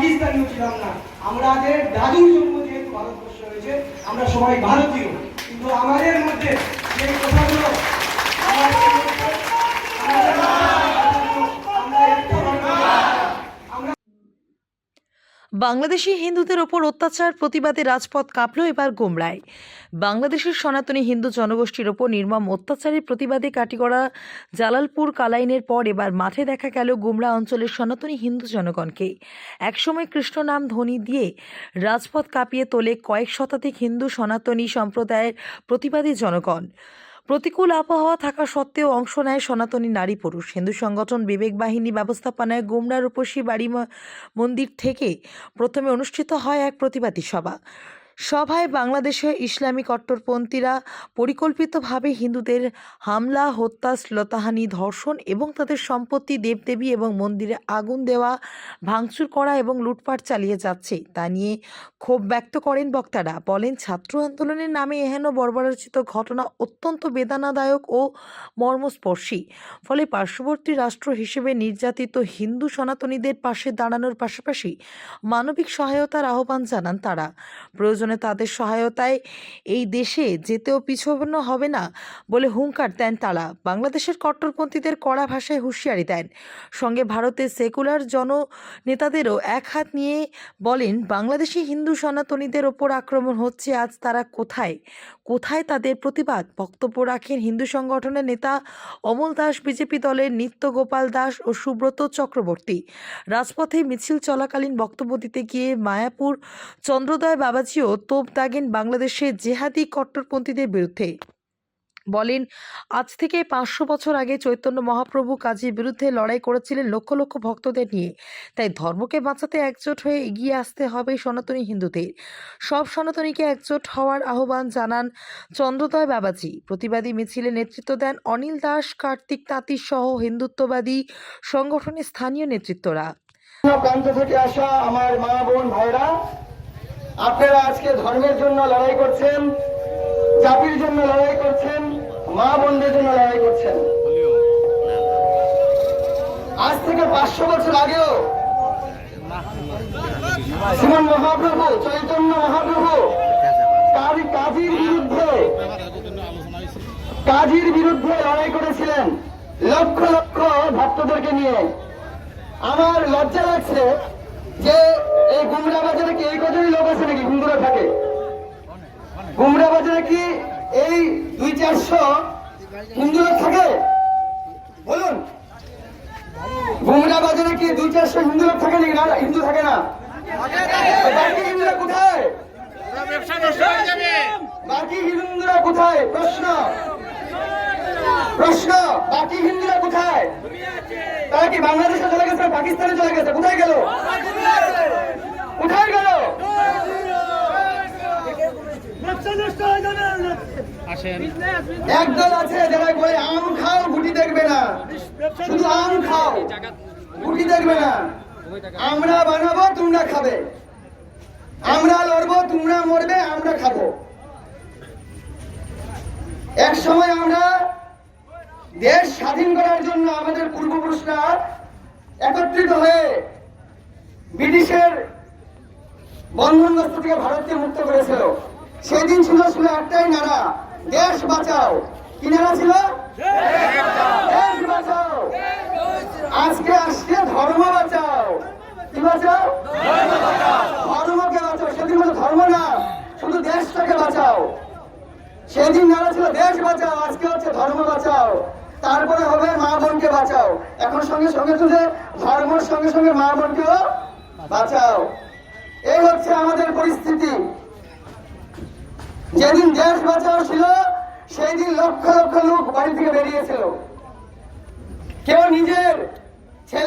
পাকিস্তানিও ছিলাম না। আমাদের দাদুর জন্ম যেহেতু ভারতবর্ষ হয়েছে, আমরা সবাই ভারতীয়। কিন্তু আমাদের মধ্যে সেই কথাগুলো আমাদের মধ্যে আমাদের মধ্যে আমরা একটা ভারতীয়। আমরা বাংলাদেশি হিন্দুদের ওপর অত্যাচার, প্রতিবাদে রাজপথ কাঁপল এবার গোমরায় বাংলাদেশের সনাতনী হিন্দু জনগোষ্ঠীর ওপর নির্মম অত্যাচারের প্রতিবাদে কাটিগড়া জালালপুর কালাইনের পর এবার মাঠে দেখা গেল গুমরা অঞ্চলের সনাতনী হিন্দু জনগণকে। একসময় কৃষ্ণ নাম ধ্বনি দিয়ে রাজপথ কাঁপিয়ে তোলে কয়েক শতাধিক হিন্দু সনাতনী সম্প্রদায়ের প্রতিবাদী জনগণ। প্রতিকূল আবহাওয়া থাকা সত্ত্বেও অংশ নেয় সনাতনী নারী পুরুষ। হিন্দু সংগঠন বিবেক বাহিনী ব্যবস্থাপনায় গোমরা রূপসী বাড়ি মন্দির থেকে প্রথমে অনুষ্ঠিত হয় এক প্রতিবাদী সভা। সভায় বাংলাদেশে ইসলামী কট্টরপন্থীরা পরিকল্পিতভাবে হিন্দুদের হামলা, হত্যা, শ্লতাহানি, ধর্ষণ এবং তাদের সম্পত্তি দেবদেবী এবং মন্দিরে আগুন দেওয়া, ভাঙচুর করা এবং লুটপাট চালিয়ে যাচ্ছে। তা নিয়ে ক্ষোভ ব্যক্ত করেন বক্তারা। বলেন, ছাত্র আন্দোলনের নামে এহেন বর্বরচিত ঘটনা অত্যন্ত বেদনাদায়ক ও মর্মস্পর্শী। ফলে পার্শ্ববর্তী রাষ্ট্র হিসেবে নির্যাতিত হিন্দু সনাতনীদের পাশে দাঁড়ানোর পাশাপাশি মানবিক সহায়তার আহ্বান জানান তারা। প্রয়োজনে তাদের সহায়তায় এই দেশে যেতেও পিছন্ন হবে না বলে হুঙ্কার দেন তারা। বাংলাদেশের কট্টরপন্থীদের কড়া ভাষায় হুঁশিয়ারি দেন। সঙ্গে ভারতের সেকুলার জননেতাদেরও এক হাত নিয়ে বলেন, বাংলাদেশি হিন্দু সনাতনীদের ওপর আক্রমণ হচ্ছে, আজ তারা কোথায়? কোথায় তাদের প্রতিবাদ? বক্তব্য রাখেন হিন্দু সংগঠনের নেতা অমল দাস, বিজেপি দলের নিত্য গোপাল দাস ও সুব্রত চক্রবর্তী। রাজপথে মিছিল চলাকালীন বক্তব্য দিতে গিয়ে মায়াপুর চন্দ্রদয় বাবাজিও তোপ দাগেন বাংলাদেশে জেহাদি কট্টরপন্থীদের বিরুদ্ধে। বলেন, আজ থেকে পাঁচশো বছর আগে চৈতন্য মহাপ্রভু কাজীর বিরুদ্ধে লড়াই করেছিলেন লক্ষ লক্ষ ভক্তদের নিয়ে। তাই ধর্মকে বাঁচাতে একজোট হয়ে এগিয়ে আসতে হবে সনাতনী হিন্দুদের। সব সনাতনীকে একজোট হওয়ার আহ্বান জানান চন্দ্রদয় বাবাজি। প্রতিবাদী মিছিলে নেতৃত্ব দেন অনিল দাস, কার্তিক তাঁতি সহ হিন্দুত্ববাদী সংগঠনের স্থানীয় নেতৃত্বরা। থেকে আসা আমার মা বোন ভাইরা আপনারা আজকে ধর্মের জন্য লড়াই করছেন, জাতির জন্য লড়াই করছেন, মা বোনদের জন্য লড়াই করছেন। আজ থেকে পাঁচশো বছর আগেও শ্রীমন মহাপ্রভু, চৈতন্য মহাপ্রভু কাজী কাজীর বিরুদ্ধে কাজীর বিরুদ্ধে লড়াই করেছিলেন লক্ষ লক্ষ ভক্তদেরকে নিয়ে। আমার লজ্জা লাগছে যে এই গুমরা বাজারে দুই চারশো হিন্দু থাকে? বলুন। গুমরা বাজারে কি দুই চারশো হিন্দু থাকে না হিন্দু থাকে না। প্রশ্ন। প্রশ্ন। হিন্দুরা কোথায়? তারা কি বাংলাদেশে চলে গেছে, পাকিস্তানে চলে গেছে? কোথায় গেল? কোথায় গেল? একদল আছে, যারা বলে আম খাও, গুটি দেখবে না। শুধু আম খাও, গুটি দেখবে না। আমরা বানাবো, তোমরা খাবে। আমরা লড়বো, তোমরা মরবে, আমরা খাব। এক সময় আমরা দেশ স্বাধীন করার জন্য আমাদের পূর্বপুরুষরা একত্রিত হয়ে ব্রিটিশের বন্ধনগ্রস্ত থেকে ভারতকে মুক্ত করেছিল। সেদিন ছিল ছিল একটাই নারা, দেশ বাঁচাও। কি নারা ছিল? দেশ বাঁচাও। আজকে আসছে ধর্ম বাঁচাও। কি বাঁচাও? ধর্মকে বাঁচাও। সেদিন বলে ধর্ম না, শুধু দেশটাকে বাঁচাও। সেদিন নারা ছিল, দেশ বাঁচাও, আজকে হচ্ছে ধর্ম বাঁচাও। তারপরে হবে মা বোনকে বাঁচাও। এখন সঙ্গে সঙ্গে সঙ্গে ধর্মের সঙ্গে সঙ্গে মা বোনকেও বাঁচাও। এই হচ্ছে আমাদের পরিস্থিতি। যেদিন দেশ বাঁচাও ছিল সেই দিন লক্ষ লক্ষ লোক বাড়ি থেকে বেরিয়েছিল। কেউ নিজের